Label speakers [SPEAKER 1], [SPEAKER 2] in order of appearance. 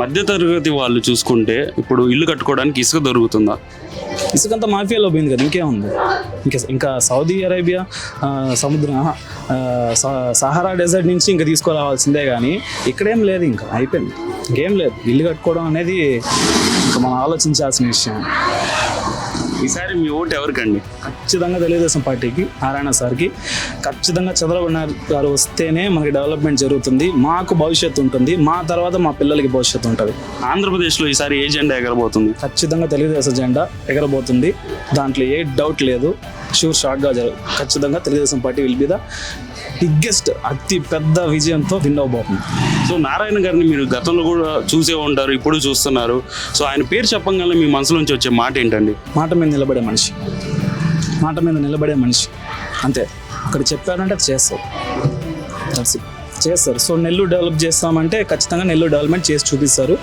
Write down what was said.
[SPEAKER 1] మధ్యతరగతి వాళ్ళు చూసుకుంటే ఇప్పుడు ఇల్లు కట్టుకోవడానికి ఇసుక దొరుకుతుందా?
[SPEAKER 2] ఇసుకంతా మాఫియాలో పోయింది కదా ఇంకేముంది ఇంకా ఇంకా సౌదీ అరేబియా సముద్ర సముద్రం సహారా డెజర్ట్ నుంచి ఇంకా తీసుకురావాల్సిందే కానీ ఇక్కడేం లేదు ఇంకా అయిపోయింది. ఇంకేం లేదు. ఇల్లు కట్టుకోవడం అనేది ఇంకా మనం ఆలోచించాల్సిన విషయం.
[SPEAKER 1] ఈసారి మీ ఓటు ఎవరికండి?
[SPEAKER 2] ఖచ్చితంగా తెలుగుదేశం పార్టీకి నారాయణ సార్కి. ఖచ్చితంగా చంద్రబాబు నాయుడు గారు వస్తేనే మనకి డెవలప్మెంట్ జరుగుతుంది మాకు భవిష్యత్తు ఉంటుంది మా తర్వాత మా పిల్లలకి భవిష్యత్తు ఉంటుంది.
[SPEAKER 1] ఆంధ్రప్రదేశ్లో ఈసారి ఏ జెండా ఎగరబోతుంది?
[SPEAKER 2] ఖచ్చితంగా తెలుగుదేశం జెండా ఎగరబోతుంది. దాంట్లో ఏ డౌట్ లేదు షూర్ షార్ట్గా జరుగు ఖచ్చితంగా Telugu Desam party will be the biggest అతి పెద్ద విజయంతో విన్ అవబోతుంది
[SPEAKER 1] సో నారాయణ గారిని మీరు గతంలో కూడా చూసే ఉంటారు ఇప్పుడు చూస్తున్నారు. సో ఆయన పేరు చెప్పగానే మీ మనసు నుంచి వచ్చే మాట ఏంటండి?
[SPEAKER 2] మాట మీద నిలబడే మనిషి. మాట మీద నిలబడే మనిషి. అంతే. అక్కడ చెప్పారంటే అది చేస్తారు. చేస్తారు. సో నెల్లూరు డెవలప్ చేస్తామంటే ఖచ్చితంగా నెల్లూరు డెవలప్మెంట్ చేసి చూపిస్తారు.